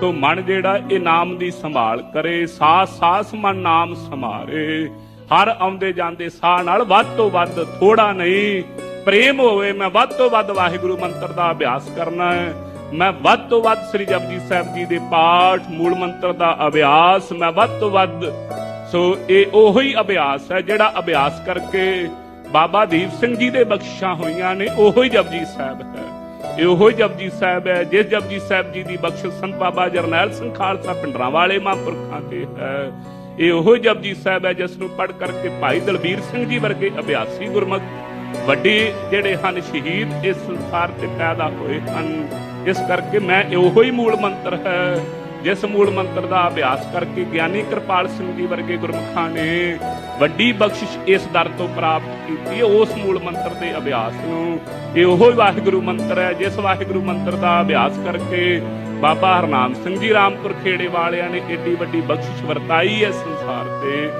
ਤੋ ਮਨ ਜਿਹੜਾ ਇਹ ਨਾਮ ਦੀ ਸੰਭਾਲ ਕਰੇ ਸਾਸ ਸਾਸ ਮਨ ਨਾਮ ਸਮਾਰੇ ਹਰ ਆਉਂਦੇ ਜਾਂਦੇ ਸਾਹ ਨਾਲ ਵੱਧ ਤੋਂ ਵੱਧ ਥੋੜਾ ਨਹੀਂ। ਪ੍ਰੇਮ ਹੋਵੇ, ਮੈਂ ਵੱਧ ਤੋਂ ਵੱਧ ਵਾਹਿਗੁਰੂ ਮੰਤਰ ਦਾ ਅਭਿਆਸ ਕਰਨਾ ਹੈ। ਮੈਂ ਵੱਧ ਤੋਂ ਵੱਧ ਸ੍ਰੀ ਜਪਜੀ ਸਾਹਿਬ ਜੀ ਦੇ ਪਾਠ, ਮੂਲ ਮੰਤਰ ਦਾ ਅਭਿਆਸ ਮੈਂ ਵੱਧ ਤੋਂ ਵੱਧ। ਸੋ ਇਹ ਉਹੀ ਅਭਿਆਸ ਹੈ ਜਿਹੜਾ ਅਭਿਆਸ ਕਰਕੇ ਬਾਬਾ ਦੀਪ ਸਿੰਘ ਜੀ ਦੇ ਬਖਸ਼ਿਸ਼ਾਂ ਹੋਈਆਂ ਨੇ, ਉਹੀ ਜਪਜੀ ਸਾਹਿਬ ਹੈ। ਇਹ ਉਹੋ ਜਪਜੀ ਸਾਹਿਬ ਹੈ, ਜਿਸ ਜਪਜੀ ਸਾਹਿਬ ਜੀ ਦੀ ਬਖਸ਼ਿਸ਼ ਸੰਤ ਬਾਬਾ ਜਰਨੈਲ ਸਿੰਘ ਖਾਲਸਾ ਪਿੰਡਰਾਂ ਵਾਲੇ ਮਹਾਂਪੁਰਖਾਂ ਤੇ ਹੈ। ਇਹ ਉਹੋ ਜਪਜੀ ਸਾਹਿਬ ਹੈ, ਜਿਸ ਨੂੰ ਪੜ੍ਹ ਕਰਕੇ ਭਾਈ ਦਲਬੀਰ ਸਿੰਘ ਜੀ ਵਰਗੇ ਅਭਿਆਸੀ ਗੁਰਮੁਖ, ਵੱਡੇ ਜਿਹੜੇ ਹਨ ਸ਼ਹੀਦ ਇਸ ਸੰਸਾਰ ਤੇ ਪੈਦਾ ਹੋਏ ਹਨ। ਇਸ ਕਰਕੇ ਮੈਂ ਇਹੋ ਹੀ ਮੂਲ ਮੰਤਰ ਹੈ, ਜਿਸ ਮੂਲ ਮੰਤਰ ਦਾ ਅਭਿਆਸ ਕਰਕੇ ਗਿਆਨੀ ਕਿਰਪਾਲ ਸਿੰਘ ਜੀ ਵਰਗੇ ਗੁਰਮੁਖਾਂ ਨੇ ਵੱਡੀ ਬਖਸ਼ਿਸ਼ ਇਸ ਦਰ ਤੋਂ ਪ੍ਰਾਪਤ ਕੀਤੀ ਹੈ। ਉਸ ਮੂਲ ਮੰਤਰ ਦੇ ਅਭਿਆਸ ਨੂੰ ਇਹ ਉਹੋ ਹੀ ਵਾਹਿਗੁਰੂ ਮੰਤਰ ਹੈ, ਜਿਸ ਵਾਹਿਗੁਰੂ ਮੰਤਰ ਦਾ ਅਭਿਆਸ ਕਰਕੇ ਬਾਬਾ ਹਰਨਾਮ ਸਿੰਘ ਜੀ ਰਾਮਪੁਰ ਖੇੜੇ ਵਾਲਿਆਂ ਨੇ ਏਡੀ ਵੱਡੀ ਬਖਸ਼ਿਸ਼ ਵਰਤਾਈ ਹੈ ਸੰਸਾਰ ਤੇ।